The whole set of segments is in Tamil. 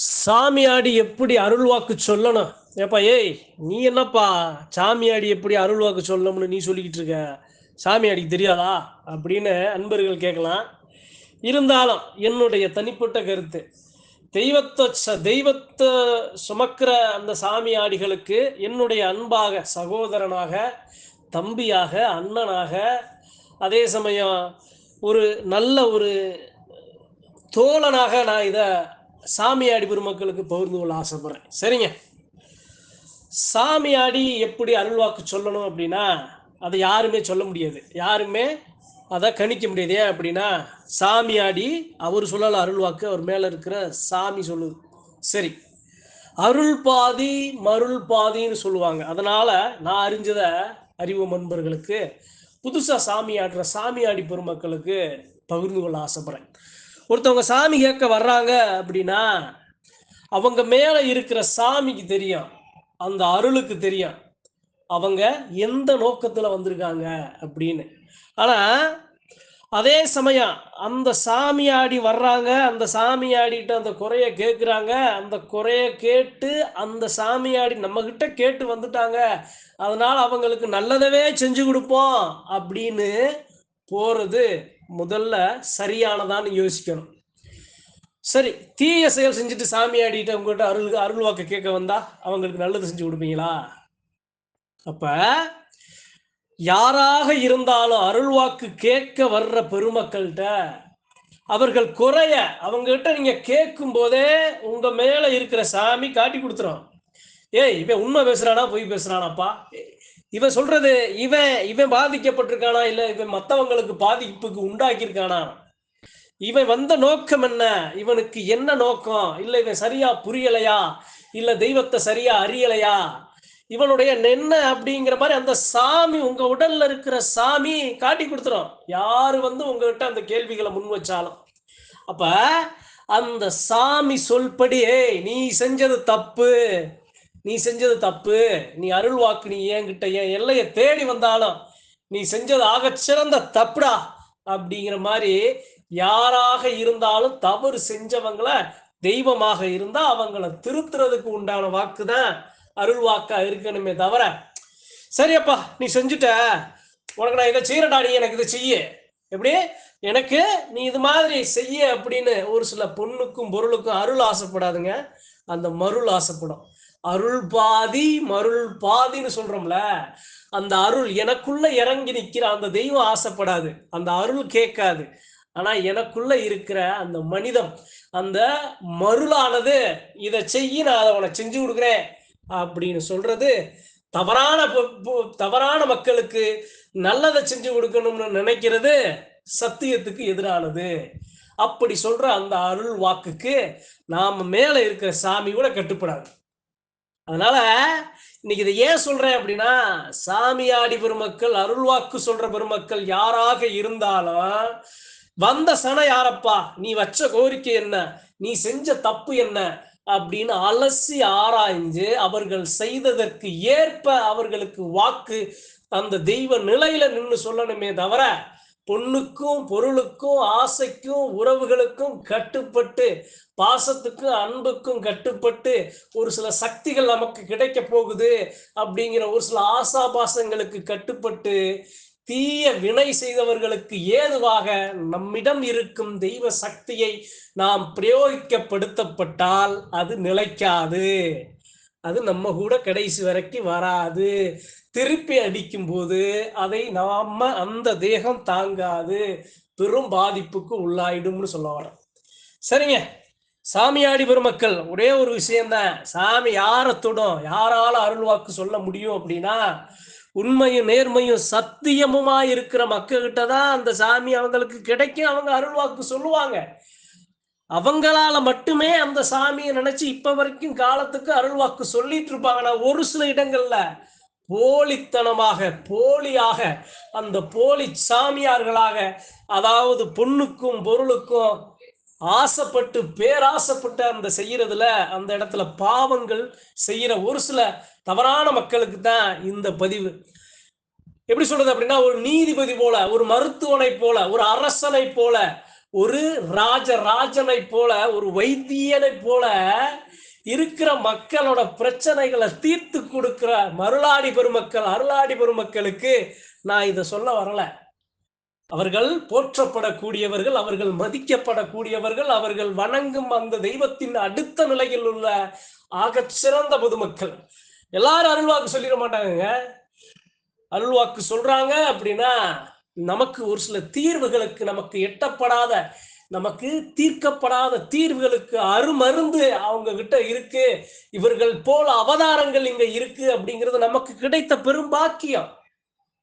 சாமியாடி எப்படி அருள்வாக்கு சொல்லணும்? ஏப்பா ஏய் நீ என்னப்பா சாமியாடி எப்படி அருள்வாக்கு சொல்லணும்னு நீ சொல்லிக்கிட்டு இருக்க? சாமியாடிக்கு தெரியாதா? அப்படின்னு அன்பர்கள் கேட்கலாம். இருந்தாலும் என்னுடைய தனிப்பட்ட கருத்து தெய்வத்தை ச தெய்வத்தை சுமக்கிற அந்த சாமியாடிகளுக்கு என்னுடைய அன்பாக சகோதரனாக தம்பியாக அண்ணனாக அதே சமயம் ஒரு நல்ல ஒரு தோழனாக நான் இதை சாமியாடி பெருமக்களுக்கு பகிர்ந்து கொள்ள ஆசைப்படுறேன். சரிங்க. சாமியாடி எப்படி அருள்வாக்கு சொல்லணும் அப்படின்னா அதை யாருமே சொல்ல முடியாது. யாருமே அதை கணிக்க முடியாது. ஏன் அப்படின்னா சாமியாடி அவர் சொல்லல அருள்வாக்கு அவர் மேலே இருக்கிற சாமி சொல்லுது. சரி. அருள் பாதி மருள் பாதின்னு சொல்லுவாங்க. அதனால நான் அறிஞ்சத அறிவு நண்பர்களுக்கு புதுசாக சாமி ஆடுற சாமியாடி பெருமக்களுக்கு பகிர்ந்து கொள்ள ஆசைப்படுறேன். ஒருத்தவங்க சாமி கேட்க வர்றாங்க அப்படின்னா அவங்க மேலே இருக்கிற சாமிக்கு தெரியும். அந்த அருளுக்கு தெரியும். அவங்க எந்த நோக்கத்தில் வந்திருக்காங்க அப்படின்னு. ஆனால் அதே சமயம் அந்த சாமியாடி வர்றாங்க அந்த சாமியாடிட்டு அந்த குறைய கேட்குறாங்க அந்த குறைய கேட்டு அந்த சாமியாடி நம்மக்கிட்ட கேட்டு வந்துட்டாங்க. அதனால் அவங்களுக்கு நல்லதவே செஞ்சு கொடுப்போம் அப்படின்னு போகிறது முதல்ல சரியானதான்னு யோசிக்கணும். சரி தீய செயல் செஞ்சுட்டு சாமியாடிட்டு அவங்ககிட்ட அருள் அருள் வாக்கு கேட்க வந்தா அவங்களுக்கு நல்லது செஞ்சு கொடுப்பீங்களா? அப்ப யாராக இருந்தாலும் அருள்வாக்கு கேட்க வர்ற பெருமக்கள்கிட்ட அவர்கள் குறைய அவங்ககிட்ட நீங்க கேட்கும் போதே உங்க மேல இருக்கிற சாமி காட்டி கொடுத்துரும். ஏய் இவன் உண்மை பேசுறானா பொய் பேசுறானாப்பா? இவன் சொல்றது இவன் இவன் பாதிக்கப்பட்டிருக்கானா? இல்ல இவன் மத்தவங்களுக்கு பாதிப்புக்கு உண்டாக்கியிருக்கானா? இவன் வந்த நோக்கம் என்ன? இவனுக்கு என்ன நோக்கம்? இல்ல இவன் சரியா புரியலையா? இல்ல தெய்வத்தை சரியா அறியலையா? இவனுடைய என்ன அப்படிங்கிற மாதிரி அந்த சாமி உங்க உடல்ல இருக்கிற சாமி காட்டி கொடுத்துரும். யாரு வந்து உங்ககிட்ட அந்த கேள்விகளை முன் வச்சாலும். அப்ப அந்த சாமி சொல்படி நீ செஞ்சது தப்பு. நீ செஞ்சது தப்பு நீ அருள் வாக்கு நீ என்கிட்ட என் எல்லையை தேடி வந்தாலும் நீ செஞ்சது ஆக சிறந்த தப்புடா அப்படிங்கிற மாதிரி யாராக இருந்தாலும் தவறு செஞ்சவங்கள தெய்வமாக இருந்தா அவங்கள திருத்துறதுக்கு உண்டான வாக்கு தான் அருள் வாக்கா இருக்கணுமே தவிர சரியப்பா நீ செஞ்சுட்ட. உனக்கு நான் இதை செய்யறடா நீ எனக்கு இதை செய்ய. எப்படி? எனக்கு நீ இது மாதிரி செய்ய அப்படின்னு ஒரு சில பொண்ணுக்கும் பொருளுக்கும் அருள் ஆசைப்படாதுங்க. அந்த மருள் ஆசைப்படும். அருள் பாதி மருள் பாதின்னு சொல்றோம்ல அந்த அருள் எனக்குள்ள இறங்கி நிக்கிற அந்த தெய்வம் ஆசைப்படாது அந்த அருள் கேட்காது. ஆனா எனக்குள்ள இருக்கிற அந்த மனிதம் அந்த மருளானது இதை செய்ய நான் அதை உனக்கு செஞ்சு கொடுக்குறேன் அப்படின்னு சொல்றது தவறான தவறான மக்களுக்கு நல்லதை செஞ்சு கொடுக்கணும்னு நினைக்கிறது சத்தியத்துக்கு எதிரானது. அப்படி சொல்ற அந்த அருள் வாக்குக்கு நாம மேல இருக்கிற சாமி கூட கட்டுப்படாது. அதனால இன்னைக்கு இதை ஏன் சொல்றேன் அப்படின்னா சாமியாடி பெருமக்கள் அருள்வாக்கு சொல்ற பெருமக்கள் யாராக இருந்தாலும் வந்த சன யாரப்பா? நீ வச்ச கோரிக்கை என்ன? நீ செஞ்ச தப்பு என்ன? அப்படின்னு அலசி ஆராய்ஞ்சு அவர்கள் செய்ததற்கு ஏற்ப அவர்களுக்கு வாக்கு அந்த தெய்வ நிலையில நின்று சொல்லணுமே தவிர பொண்ணுக்கும் பொருளுக்கும் ஆசைக்கும் உறவுகளுக்கும் கட்டுப்பட்டு பாசத்துக்கும் அன்புக்கும் கட்டுப்பட்டு ஒரு சில சக்திகள் நமக்கு கிடைக்க போகுது அப்படிங்கிற ஒரு சில ஆசாபாசங்களுக்கு கட்டுப்பட்டு தீய வினை செய்தவர்களுக்கு ஏதுவாக நம்மிடம் இருக்கும் தெய்வ சக்தியை நாம் பிரயோகிக்கப்படுத்தப்பட்டால் அது நிலைக்காது. அது நம்ம கூட கடைசி வரைக்கும் வராது. திருப்பி அடிக்கும் போது அதை நாம அந்த தேகம் தாங்காது. பெரும் பாதிப்புக்கு உள்ளாயிடும்னு சொல்ல வரோம் சரிங்க. சாமியாடி பெருமக்கள் ஒரே ஒரு விஷயம்தான். சாமி யாரை தொடும்? யாரால அருள்வாக்கு சொல்ல முடியும் அப்படின்னா உண்மையும் நேர்மையும் சத்தியமுமா இருக்கிற மக்கள்கிட்ட தான் அந்த சாமி அவங்களுக்கு கிடைக்கும். அவங்க அருள்வாக்கு சொல்லுவாங்க. அவங்களால மட்டுமே அந்த சாமியை நினைச்சு இப்ப வரைக்கும் காலத்துக்கு அருள்வாக்கு சொல்லிட்டு இருப்பாங்கன்னா ஒரு சில இடங்கள்ல போலித்தனமாக போலியாக அந்த போலி சாமியார்களாக அதாவது பொண்ணுக்கும் பொருளுக்கும் ஆசைப்பட்டு பேராசைப்பட்டு அந்த செய்யறதுல அந்த இடத்துல பாவங்கள் செய்யற ஒரு சில தவறான மக்களுக்கு தான் இந்த பதிவு. எப்படி சொல்றது அப்படின்னா ஒரு நீதிபதி போல ஒரு மருத்துவனை போல ஒரு அரசனை போல ஒரு ராஜராஜனை போல ஒரு வைத்தியனை போல இருக்கிற மக்களோட பிரச்சனைகளை தீர்த்து கொடுக்கிற மருளாடி பெருமக்கள் அருளாடி பெருமக்களுக்கு நான் இதை சொல்ல வரல. அவர்கள் போற்றப்படக்கூடியவர்கள் அவர்கள் மதிக்கப்படக்கூடியவர்கள் அவர்கள் வணங்கும் அந்த தெய்வத்தின் அடுத்த நிலையில் உள்ள ஆக சிறந்த பொதுமக்கள். எல்லாரும் அருள்வாக்கு சொல்லிட மாட்டாங்க அருள்வாக்கு சொல்றாங்க அப்படின்னா நமக்கு ஒரு சில தீர்வுகளுக்கு நமக்கு எட்டப்படாத நமக்கு தீர்க்கப்படாத தீர்வுகளுக்கு அருமருந்து அவங்க கிட்ட இருக்கு. இவர்கள் போல அவதாரங்கள் இங்க இருக்கு அப்படிங்கிறது நமக்கு கிடைத்த பெரும் பாக்கியம்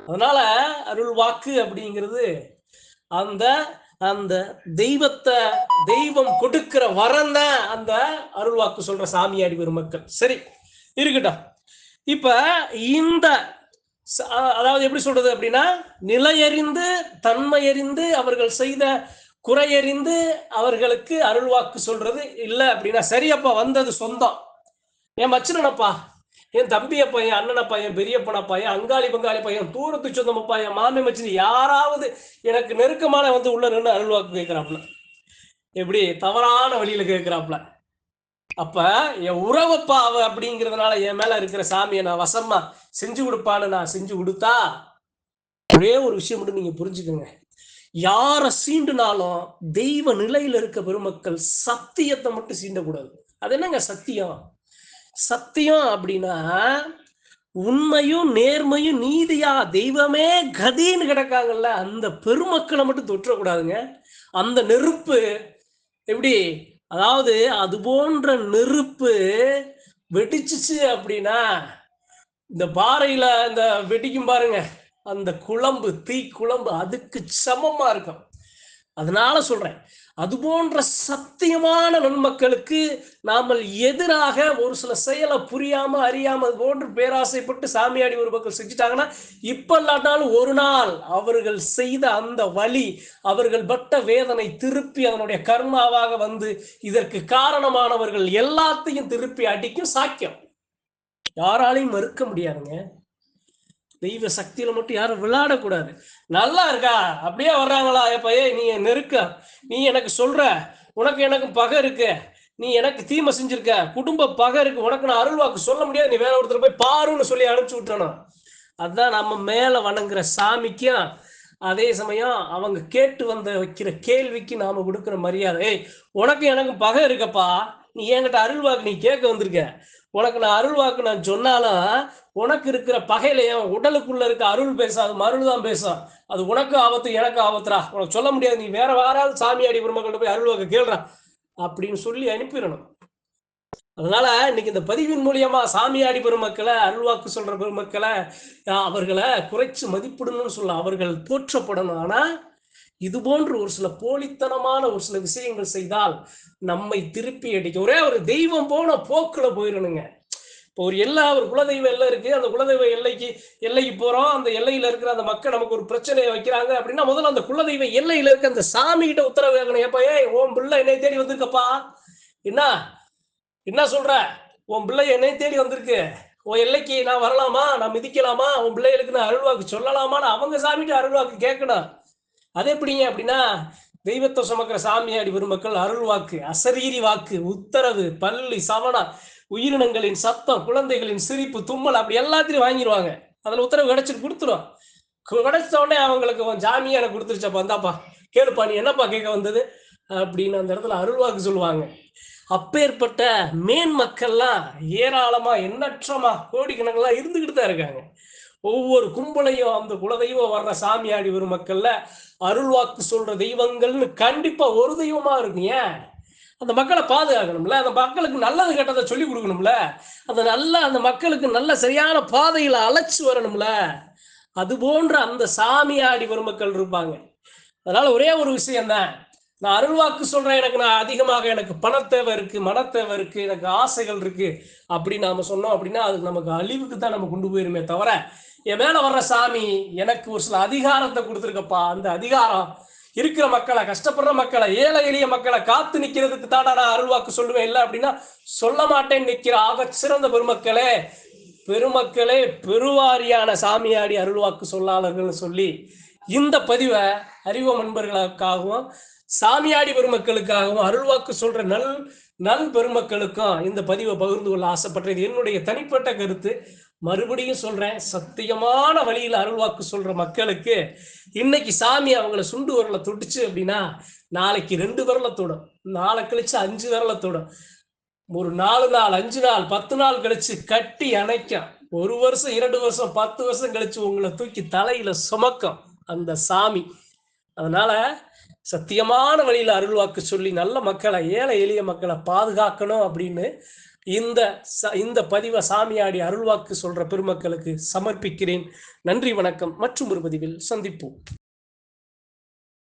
அதனால அருள் வாக்கு அப்படிங்கிறது அந்த அந்த தெய்வத்தை தெய்வம் கொடுக்கிற வரம் தான் அந்த அருள் வாக்கு சொல்ற சாமியாடி பெருமக்கள். சரி இருக்கட்டும். இப்ப இந்த அதாவது எப்படி சொல்றது அப்படின்னா நிலையறிந்து தன்மையறிந்து அவர்கள் செய்த குறையறிந்து அவர்களுக்கு அருள்வாக்கு சொல்றது இல்லை அப்படின்னா சரியப்பா வந்தது சொந்தம். என் மச்சனப்பா என் தம்பியப்பா பையன் அண்ணனை பையன் பெரியப்பன பையன் அங்காளி பங்காளி பையன் தூரத்து சொந்தம் பையன் மாமி மச்சினி யாராவது எனக்கு நெருக்கமான வந்து உள்ள நின்று அருள்வாக்கு கேட்கிறாப்புல. எப்படி? தவறான வழியில கேட்கிறாப்புல. அப்ப என் உறவப்பா அவ அப்படிங்கிறதுனால என் மேல இருக்கிற சாமியை நான் வசமா செஞ்சு கொடுப்பான்னு நான் செஞ்சு கொடுத்தா ஒரே ஒரு விஷயம் மட்டும் நீங்க புரிஞ்சுக்கோங்க. யார சீண்டுனாலும் தெய்வ நிலையில இருக்க பெருமக்கள் சத்தியத்தை மட்டும் சீண்டக்கூடாது. அது என்னங்க சத்தியம்? சத்தியம் அப்படின்னா உண்மையும் நேர்மையும் நீதியா தெய்வமே கதின்னு கிடக்காங்கல்ல அந்த பெருமக்களை மட்டும் தொற்றக்கூடாதுங்க. அந்த நெருப்பு எப்படி அதாவது அது போன்ற நெருப்பு வெடிச்சிச்சு அப்படின்னா இந்த பாறையில இந்த வெடிக்கும் பாருங்க அந்த குழம்பு தீ குழம்பு அதுக்கு சமமா இருக்கும். அதனால சொல்றேன். அது போன்ற சத்தியமான நன்மக்களுக்கு நாமல் எதிராக ஒரு சில செயலை புரியாம அறியாம அது போன்று பேராசைப்பட்டு சாமியாடி ஒரு பக்கம் செஞ்சுட்டாங்கன்னா இப்ப இல்லாட்டாலும் ஒரு நாள் அவர்கள் செய்த அந்த வழி அவர்கள் பட்ட வேதனை திருப்பி அதனுடைய கர்மாவாக வந்து இதற்கு காரணமானவர்கள் எல்லாத்தையும் திருப்பி அடிக்கும் சாக்கியம். யாராலையும் மறுக்க முடியாதுங்க. தெய்வ சக்தியில மட்டும் யாரும் விளையாடக்கூடாது. நல்லா இருக்கா? அப்படியே வர்றாங்களா? எப்ப நீ நெருக்க. நீ எனக்கு சொல்ற உனக்கு எனக்கு பகை இருக்கு. நீ எனக்கு தீமை செஞ்சிருக்க. குடும்ப பகை இருக்கு. உனக்கு நான் அருள்வாக்கு சொல்ல முடியாது. நீ வேற ஒருத்தர் போய் பாருன்னு சொல்லி அனுப்பிச்சு விட்டணும் அதுதான் நம்ம மேல வணங்குற சாமிக்கும் அதே சமயம் அவங்க கேட்டு வந்த வைக்கிற கேள்விக்கு நாம கொடுக்குற மரியாதை. உனக்கு எனக்கு பகை இருக்கப்பா. நீ என்கிட்ட அருள்வாக்கு நீ கேட்க வந்திருக்க. உனக்கு நான் அருள்வாக்கு நான் சொன்னாலும் உனக்கு இருக்கிற பகையில என் உடலுக்குள்ள இருக்க அருள் பேசாது மருள் தான் பேசும். அது உனக்கு ஆபத்து எனக்கு ஆபத்துரா உனக்கு சொல்ல முடியாது நீ வேற யாராவது சாமியாடி பெருமக்கள்கிட்ட போய் அருள்வாக்கு கேள்றா அப்படின்னு சொல்லி அனுப்பிடணும். அதனால இன்னைக்கு இந்த பதிவின் மூலியமா சாமியாடி பெருமக்களை அருள்வாக்கு சொல்ற பெருமக்களை அவர்களை குறைச்சு மதிப்பிடணும்னு சொல்ல அவர்கள் போற்றப்படணும். ஆனா இது போன்று ஒரு சில போலித்தனமான ஒரு சில விஷயங்கள் செய்தால் நம்மை திருப்பி அடிக்கும். ஒரே ஒரு தெய்வம் போன போக்குல போயிடணுங்க இப்போ ஒரு எல்லா ஒரு குலதெய்வ எல்லை இருக்கு. அந்த குலதெய்வ எல்லைக்கு எல்லைக்கு போறோம். அந்த எல்லையில இருக்கிற அந்த மக்கள் நமக்கு ஒரு பிரச்சனையை வைக்கிறாங்க அப்படின்னா முதல்ல அந்த குலதெய்வ எல்லையில இருக்க அந்த சாமி கிட்ட உத்தரவு கேட்கணும். ஏப்பா ஏ உன் பிள்ளை என்னை தேடி வந்திருக்கப்பா? என்ன? என்ன சொல்ற? உன் பிள்ளை என்னை தேடி வந்திருக்கு. உன் எல்லைக்கு நான் வரலாமா? நான் மிதிக்கலாமா? உன் பிள்ளைகளுக்கு நான் அருள்வாக்கு சொல்லலாமான்னு அவங்க சாமிகிட்ட அருள்வாக்கு கேட்கணும். அது எப்படிங்க அப்படின்னா தெய்வத்தை சுமக்கிற சாமியாடி பெருமக்கள் அருள்வாக்கு அசரீரி வாக்கு உத்தரவு பள்ளி சவணா உயிரினங்களின் சத்தம் குழந்தைகளின் சிரிப்பு தும்மல் அப்படி எல்லாத்தையும் வாங்கிடுவாங்க அதில் உத்தரவு கிடைச்சிட்டு கொடுத்துரும். கிடைச்ச உடனே அவங்களுக்கு ஜாமியை எனக்கு கொடுத்துருச்சப்பா வந்தாப்பா கேளுப்பா நீ என்னப்பா கேட்க வந்தது? அப்படின்னு அந்த இடத்துல அருள்வாக்கு சொல்லுவாங்க. அப்பேற்பட்ட மேன் மக்கள்லாம் ஏராளமா எண்ணற்றமா கோடிக்கணக்கெல்லாம் இருந்துக்கிட்டு தான் இருக்காங்க. ஒவ்வொரு கும்பலையும் அந்த குலதெய்வம் வர்ற சாமியாடி வரும் மக்கள்ல அருள்வாக்கு சொல்ற தெய்வங்கள்னு கண்டிப்பா ஒரு தெய்வமா இருக்கும் ஏன்? அந்த மக்களை பாதுகாக்கணும்ல அந்த மக்களுக்கு நல்லது கெட்டதை சொல்லி கொடுக்கணும்ல அந்த நல்ல அந்த மக்களுக்கு நல்ல சரியான பாதையில அழைச்சு வரணும்ல. அது போன்ற அந்த சாமியாடி பெருமக்கள் இருப்பாங்க. அதனால ஒரே ஒரு விஷயம் தான். நான் அருள்வாக்கு சொல்றேன் எனக்கு நான் அதிகமாக எனக்கு பணத்தேவை இருக்கு மனத்தேவை இருக்கு எனக்கு ஆசைகள் இருக்கு. அப்படி நாம சொன்னோம் அப்படின்னா அது நமக்கு அழிவுக்கு தான் நம்ம கொண்டு போயிருமே தவிர என் மேல வர்ற சாமி எனக்கு ஒரு சில அதிகாரத்தை கொடுத்துருக்கப்பா. அந்த அதிகாரம் இருக்கிற மக்களை கஷ்டப்படுற மக்களை ஏழை எளிய மக்களை காத்து நிக்கிறதுக்கு தாடா நான் அருள்வாக்கு சொல்லுவேன். இல்லை அப்படின்னா சொல்ல மாட்டேன் நிக்கிற ஆக சிறந்த பெருமக்களே பெருமக்களே பெருவாரியான சாமியாடி அருள்வாக்கு சொல்லாளர்கள்னு சொல்லி இந்த பதிவை அறிவ நண்பர்களுக்காகவும் சாமியாடி பெருமக்களுக்காகவும் அருள்வாக்கு சொல்ற நல் நல் பெருமக்களுக்கும் இந்த பதிவை பகிர்ந்து கொள்ள ஆசைப்படுறது என்னுடைய தனிப்பட்ட கருத்து. மறுபடியும் சொல்றேன் சத்தியமான வழியில் அருள்வாக்கு சொல்ற மக்களுக்கு இன்னைக்கு சாமி அவங்கள சுண்டு விரல தொட்டுச்சு அப்படின்னா நாளைக்கு ரெண்டு விரல தொடும். நாளை கழிச்சு அஞ்சு விரல தொடும். ஒரு நாலு நாள் அஞ்சு நாள் பத்து நாள் கழிச்சு கட்டி அணைக்கும். ஒரு வருஷம் இரண்டு வருஷம் பத்து வருஷம் கழிச்சு உங்களை தூக்கி தலையில சுமக்கும் அந்த சாமி. அதனால சத்தியமான வழியில அருள்வாக்கு சொல்லி நல்ல மக்களை ஏழை எளிய மக்களை பாதுகாக்கணும் அப்படின்னு இந்த இந்த பதிவை சாமியாடி அருள்வாக்கு சொல்ற பெருமக்களுக்கு சமர்ப்பிக்கிறேன். நன்றி வணக்கம். மற்றும் ஒரு பதிவில் சந்திப்போம்.